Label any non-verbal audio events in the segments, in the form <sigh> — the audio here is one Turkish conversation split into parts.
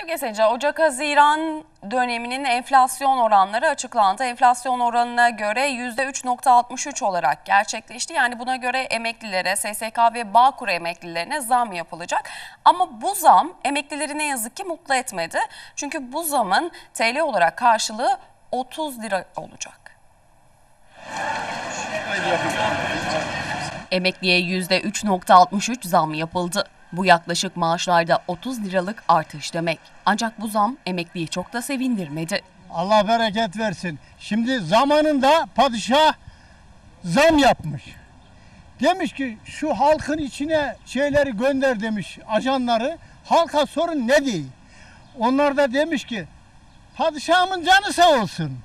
Sevgili seyirciler, Ocak-Haziran döneminin enflasyon oranları açıklandı. Enflasyon oranına göre %3.63 olarak gerçekleşti. Yani buna göre emeklilere, SSK ve Bağkur emeklilerine zam yapılacak. Ama bu zam emeklileri ne yazık ki mutlu etmedi. Çünkü bu zamın TL olarak karşılığı 30 lira olacak. Emekliye %3.63 zam yapıldı. Bu yaklaşık maaşlarda 30 liralık artış demek. Ancak bu zam emekliyi çok da sevindirmedi. Allah bereket versin. Şimdi zamanında padişah zam yapmış. Demiş ki şu halkın içine şeyleri gönder demiş ajanları. Halka sorun ne değil. Onlar da demiş ki padişahımın canı sağ olsun.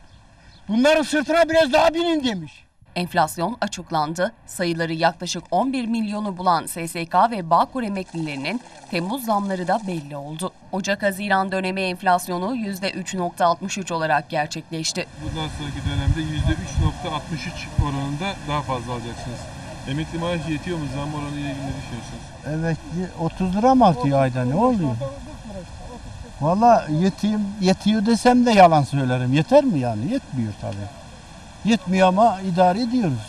Bunların sırtına biraz daha binin demiş. Enflasyon açıklandı. Sayıları yaklaşık 11 milyonu bulan SSK ve Bağkur emeklilerinin Temmuz zamları da belli oldu. Ocak-Haziran dönemi enflasyonu %3.63 olarak gerçekleşti. Bundan sonraki dönemde %3.63 oranında daha fazla alacaksınız. Emekli maaşı yetiyor mu? Zam oranı ile ilgili ne düşünüyorsunuz? Evet 30 lira mı artıyor ayda ne oluyor? Valla yetiyor, yetiyor desem de yalan söylerim. Yeter mi yani? Yetmiyor tabii. Yetmiyor ama idare ediyoruz.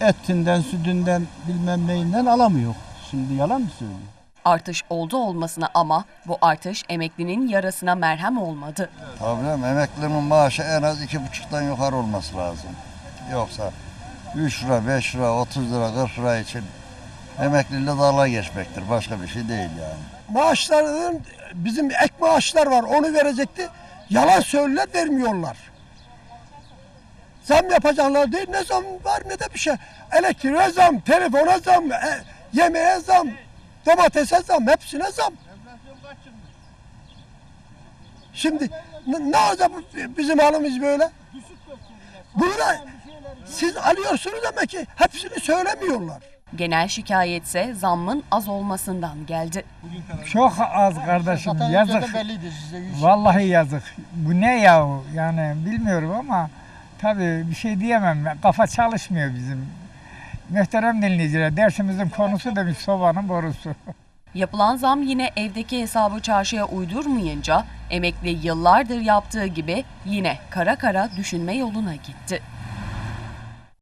Etinden, sütünden, bilmem neyinden alamıyor. Şimdi yalan mı söylüyor? Artış oldu olmasına ama bu artış emeklinin yarasına merhem olmadı. Tabii canım, emeklinin maaşı en az iki buçuktan yukarı olması lazım. Yoksa 3 lira, 5 lira, 30 lira, 40 lira için emekliyle dalga geçmektir. Başka bir şey değil yani. maaşların bizim ek maaşlar var onu verecekti. Yalan söylüyorlar vermiyorlar. Zam yapacaklar değil ne zam var ne de bir şey. Elektriğe zam, telefona zam, e, yemeğe zam, domatese zam, hepsine zam. Şimdi ne, ne olacak bu- bizim halimiz böyle? Burada siz alıyorsunuz demek ki hepsini söylemiyorlar. Genel şikayetse zammın az olmasından geldi. Çok az kardeşim yazık. Vallahi yazık. Bu ne ya yani bilmiyorum ama tabii bir şey diyemem. Kafa çalışmıyor bizim. Muhterem dinleyiciler dersimizin konusu demiş sobanın borusu. <laughs> Yapılan zam yine evdeki hesabı çarşıya uydurmayınca emekli yıllardır yaptığı gibi yine kara kara düşünme yoluna gitti.